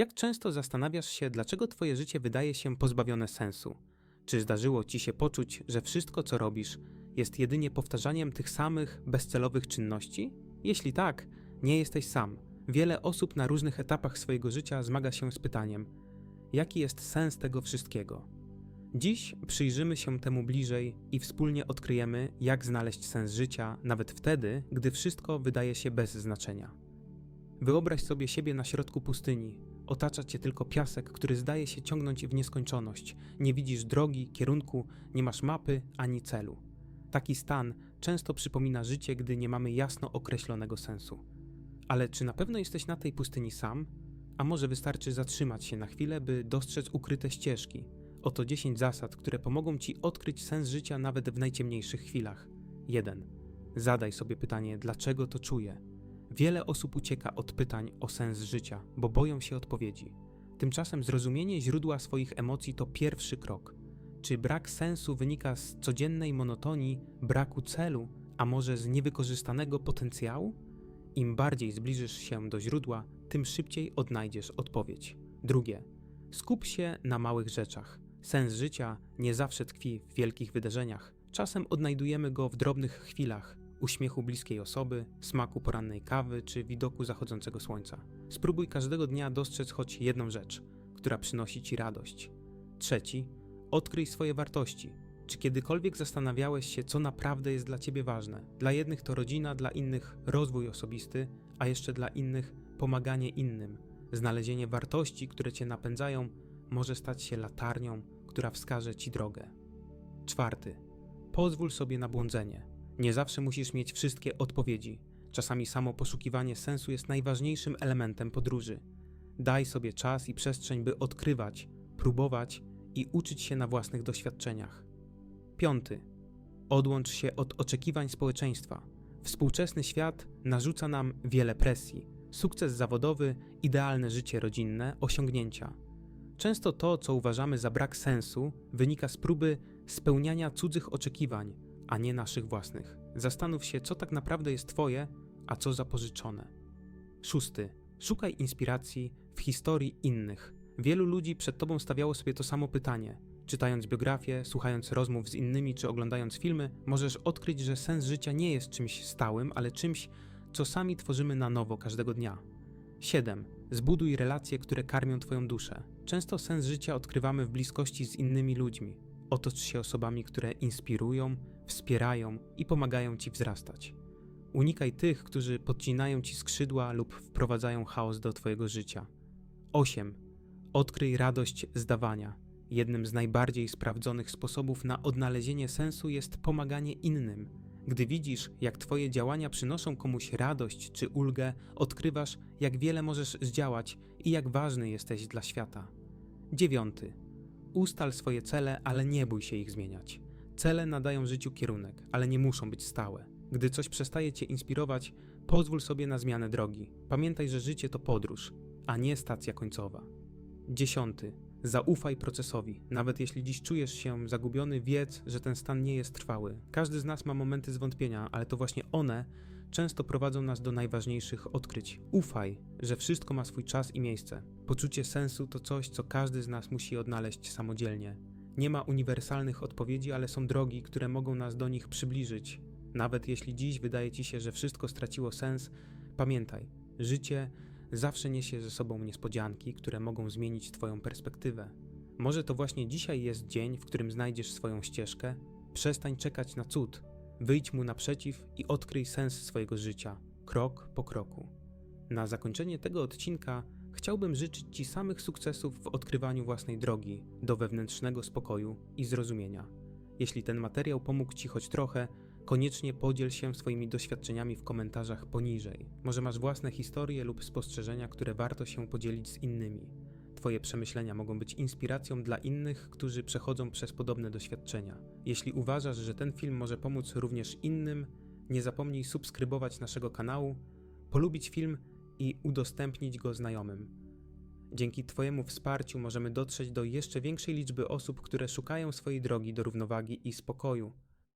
Jak często zastanawiasz się, dlaczego twoje życie wydaje się pozbawione sensu? Czy zdarzyło ci się poczuć, że wszystko, co robisz, jest jedynie powtarzaniem tych samych bezcelowych czynności? Jeśli tak, nie jesteś sam. Wiele osób na różnych etapach swojego życia zmaga się z pytaniem: jaki jest sens tego wszystkiego? Dziś przyjrzymy się temu bliżej i wspólnie odkryjemy, jak znaleźć sens życia, nawet wtedy, gdy wszystko wydaje się bez znaczenia. Wyobraź sobie siebie na środku pustyni. Otacza cię tylko piasek, który zdaje się ciągnąć w nieskończoność. Nie widzisz drogi, kierunku, nie masz mapy ani celu. Taki stan często przypomina życie, gdy nie mamy jasno określonego sensu. Ale czy na pewno jesteś na tej pustyni sam? A może wystarczy zatrzymać się na chwilę, by dostrzec ukryte ścieżki? Oto 10 zasad, które pomogą ci odkryć sens życia nawet w najciemniejszych chwilach. 1. Zadaj sobie pytanie, dlaczego to czuję? Wiele osób ucieka od pytań o sens życia, bo boją się odpowiedzi. Tymczasem zrozumienie źródła swoich emocji to pierwszy krok. Czy brak sensu wynika z codziennej monotonii, braku celu, a może z niewykorzystanego potencjału? Im bardziej zbliżysz się do źródła, tym szybciej odnajdziesz odpowiedź. Drugie. Skup się na małych rzeczach. Sens życia nie zawsze tkwi w wielkich wydarzeniach. Czasem odnajdujemy go w drobnych chwilach, uśmiechu bliskiej osoby, smaku porannej kawy czy widoku zachodzącego słońca. Spróbuj każdego dnia dostrzec choć jedną rzecz, która przynosi ci radość. Trzeci, odkryj swoje wartości. Czy kiedykolwiek zastanawiałeś się, co naprawdę jest dla ciebie ważne? Dla jednych to rodzina, dla innych rozwój osobisty, a jeszcze dla innych pomaganie innym. Znalezienie wartości, które cię napędzają, może stać się latarnią, która wskaże ci drogę. Czwarty. Pozwól sobie na błądzenie. Nie zawsze musisz mieć wszystkie odpowiedzi. Czasami samo poszukiwanie sensu jest najważniejszym elementem podróży. Daj sobie czas i przestrzeń, by odkrywać, próbować i uczyć się na własnych doświadczeniach. Piąty. Odłącz się od oczekiwań społeczeństwa. Współczesny świat narzuca nam wiele presji. Sukces zawodowy, idealne życie rodzinne, osiągnięcia. Często to, co uważamy za brak sensu, wynika z próby spełniania cudzych oczekiwań, a nie naszych własnych. Zastanów się, co tak naprawdę jest Twoje, a co zapożyczone. Szósty. Szukaj inspiracji w historii innych. Wielu ludzi przed Tobą stawiało sobie to samo pytanie. Czytając biografię, słuchając rozmów z innymi czy oglądając filmy, możesz odkryć, że sens życia nie jest czymś stałym, ale czymś, co sami tworzymy na nowo każdego dnia. 7. Zbuduj relacje, które karmią Twoją duszę. Często sens życia odkrywamy w bliskości z innymi ludźmi. Otocz się osobami, które inspirują, wspierają i pomagają Ci wzrastać. Unikaj tych, którzy podcinają Ci skrzydła lub wprowadzają chaos do Twojego życia. 8. Odkryj radość z dawania. Jednym z najbardziej sprawdzonych sposobów na odnalezienie sensu jest pomaganie innym. Gdy widzisz, jak Twoje działania przynoszą komuś radość czy ulgę, odkrywasz, jak wiele możesz zdziałać i jak ważny jesteś dla świata. 9. Ustal swoje cele, ale nie bój się ich zmieniać. Cele nadają życiu kierunek, ale nie muszą być stałe. Gdy coś przestaje cię inspirować, pozwól sobie na zmianę drogi. Pamiętaj, że życie to podróż, a nie stacja końcowa. Dziesiąty. Zaufaj procesowi. Nawet jeśli dziś czujesz się zagubiony, wiedz, że ten stan nie jest trwały. Każdy z nas ma momenty zwątpienia, ale to właśnie one często prowadzą nas do najważniejszych odkryć. Ufaj, że wszystko ma swój czas i miejsce. Poczucie sensu to coś, co każdy z nas musi odnaleźć samodzielnie. Nie ma uniwersalnych odpowiedzi, ale są drogi, które mogą nas do nich przybliżyć. Nawet jeśli dziś wydaje ci się, że wszystko straciło sens, pamiętaj, życie zawsze niesie ze sobą niespodzianki, które mogą zmienić Twoją perspektywę. Może to właśnie dzisiaj jest dzień, w którym znajdziesz swoją ścieżkę? Przestań czekać na cud, wyjdź mu naprzeciw i odkryj sens swojego życia, krok po kroku. Na zakończenie tego odcinka chciałbym życzyć Ci samych sukcesów w odkrywaniu własnej drogi do wewnętrznego spokoju i zrozumienia. Jeśli ten materiał pomógł Ci choć trochę, koniecznie podziel się swoimi doświadczeniami w komentarzach poniżej. Może masz własne historie lub spostrzeżenia, które warto się podzielić z innymi. Twoje przemyślenia mogą być inspiracją dla innych, którzy przechodzą przez podobne doświadczenia. Jeśli uważasz, że ten film może pomóc również innym, nie zapomnij subskrybować naszego kanału, polubić film i udostępnić go znajomym. Dzięki Twojemu wsparciu możemy dotrzeć do jeszcze większej liczby osób, które szukają swojej drogi do równowagi i spokoju.